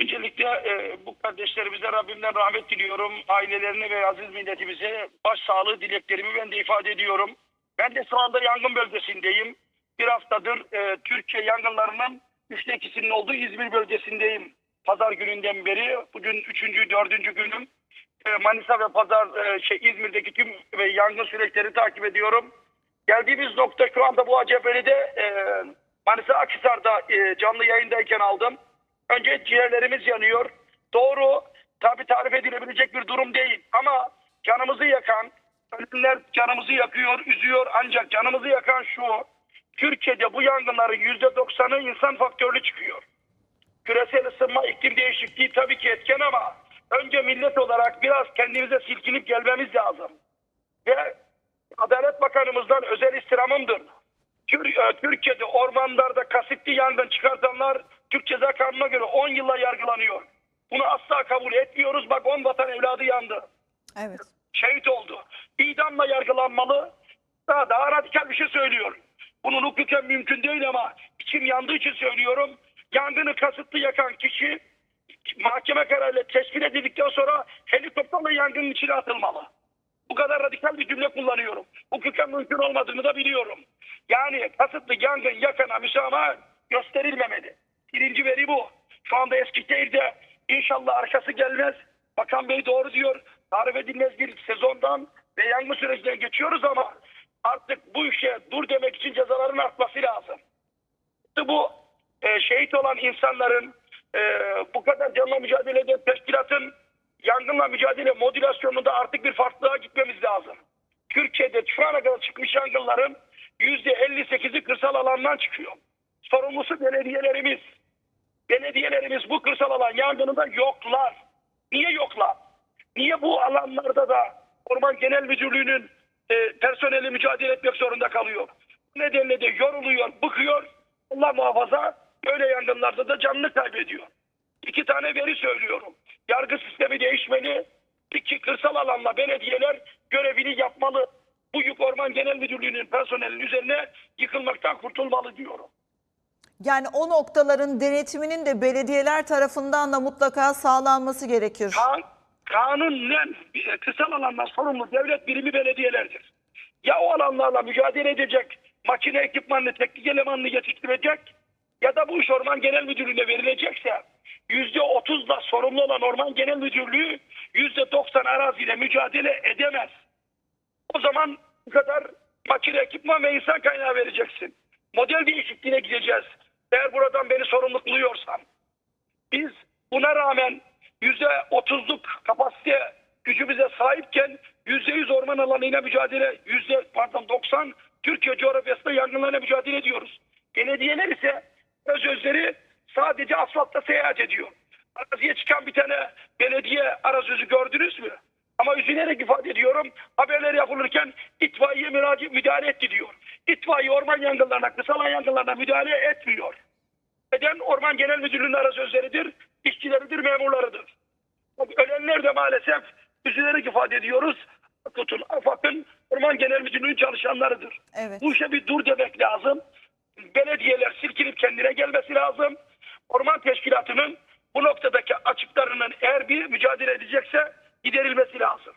Öncelikle e, bu kardeşlerimize Rabbimden rahmet diliyorum. Ailelerine ve aziz milletimize başsağlığı dileklerimi ben de ifade ediyorum. Ben de şu anda yangın bölgesindeyim. Bir haftadır e, Türkiye yangınlarının üçte ikisinin olduğu İzmir bölgesindeyim. Pazar gününden beri bugün üçüncü, dördüncü günüm. E, Manisa ve Pazar e, şey İzmir'deki tüm ve yangın süreçleri takip ediyorum. Geldiğimiz nokta şu anda bu Acebeli'de e, Manisa Akhisar'da e, canlı yayındayken aldım. Önce ciğerlerimiz yanıyor. Doğru tabi tarif edilebilecek bir durum değil ama canımızı yakan ölümler canımızı yakıyor, üzüyor ancak canımızı yakan şu Türkiye'de bu yangınların yüzde doksanı insan faktörlü çıkıyor. Küresel ısınma, iklim değişikliği tabii ki etken ama önce millet olarak biraz kendimize silkinip gelmemiz lazım. Ve Adalet Bakanımızdan özel istirhamımdır. E, Türkiye'de ormanlarda kasıtlı yangın çıkartanlar Türk Ceza Kanunu'na göre 10 yılla yargılanıyor. Bunu asla kabul etmiyoruz. Bak 10 vatan evladı yandı. Evet. Şehit oldu. İdamla yargılanmalı. Daha, daha radikal bir şey söylüyorum. Bunun hukuken mümkün değil ama içim yandığı için söylüyorum. Yangını kasıtlı yakan kişi mahkeme kararıyla tespit edildikten sonra helikopterle yangının içine atılmalı. Bu kadar radikal bir cümle kullanıyorum. Hukuken mümkün olmadığını da biliyorum. Yani kasıtlı yangın yakana müsamaha gösterilmemeli. Birinci veri bu. Şu anda Eskişehir'de inşallah arkası gelmez. Bakan Bey doğru diyor. Tarif edilmez bir sezondan ve yangın sürecine geçiyoruz ama artık bu işe dur demek için cezaların artması lazım. Bu e, şehit olan insanların e, bu kadar canla mücadele eden teşkilatın yangınla mücadele modülasyonunda artık bir farklılığa gitmemiz lazım. Türkiye'de şu ana kadar çıkmış yangınların %58'i kırsal alandan çıkıyor. Sorumlusu belediyelerimiz. Belediyelerimiz bu kırsal alan yangınında yoklar. Niye yoklar? Niye bu alanlarda da Orman Genel Müdürlüğü'nün e, personeli mücadele etmek zorunda kalıyor? Bu nedenle de yoruluyor, bıkıyor. Allah muhafaza böyle yangınlarda da canını kaybediyor. İki tane veri söylüyorum. Yargı sistemi değişmeli. İki kırsal alanla belediyeler görevini yapmalı. Bu yük Orman Genel Müdürlüğü'nün personelinin üzerine yıkılmaktan kurtulmalı diyorum. Yani o noktaların denetiminin de belediyeler tarafından da mutlaka sağlanması gerekir. Kan, kanunen kırsal alandan sorumlu devlet birimi belediyelerdir. Ya o alanlarla mücadele edecek, makine ekipmanını, teknik elemanını yetiştirecek ya da bu iş Orman Genel Müdürlüğü'ne verilecekse yüzde otuzla sorumlu olan Orman Genel Müdürlüğü yüzde doksan araziyle mücadele edemez. O zaman bu kadar makine, ekipman ve insan kaynağı vereceksin. Model değişikliğine gideceğiz. Eğer buradan beni sorumlu kılıyorsan. Biz buna rağmen yüzde otuzluk kapasite gücümüze sahipken yüzde yüz orman alanıyla mücadele, yüzde pardon 90 Türkiye coğrafyasında yangınlarla mücadele ediyoruz. Belediyeler ise öz özleri sadece asfaltta seyahat ediyor. Araziye çıkan bir tane belediye arazözü gördünüz mü? Ama üzülerek ifade ediyorum haberler yapılırken itfaiye müdahale etti diyor. İtfaiye orman yangınlarına, kısalan yangınlarına müdahale etmiyor. Neden? Orman Genel Müdürlüğü'nün arazözleridir, işçileridir, memurlarıdır. Ölenler de maalesef üzülerek ifade ediyoruz. Tutun, AFAD'ın Orman Genel Müdürlüğü'nün çalışanlarıdır. Evet. Bu işe bir dur demek lazım. Belediyeler silkinip kendine gelmesi lazım. Orman Teşkilatı'nın bu noktadaki açıklarının eğer bir mücadele edecekse giderilmesi lazım.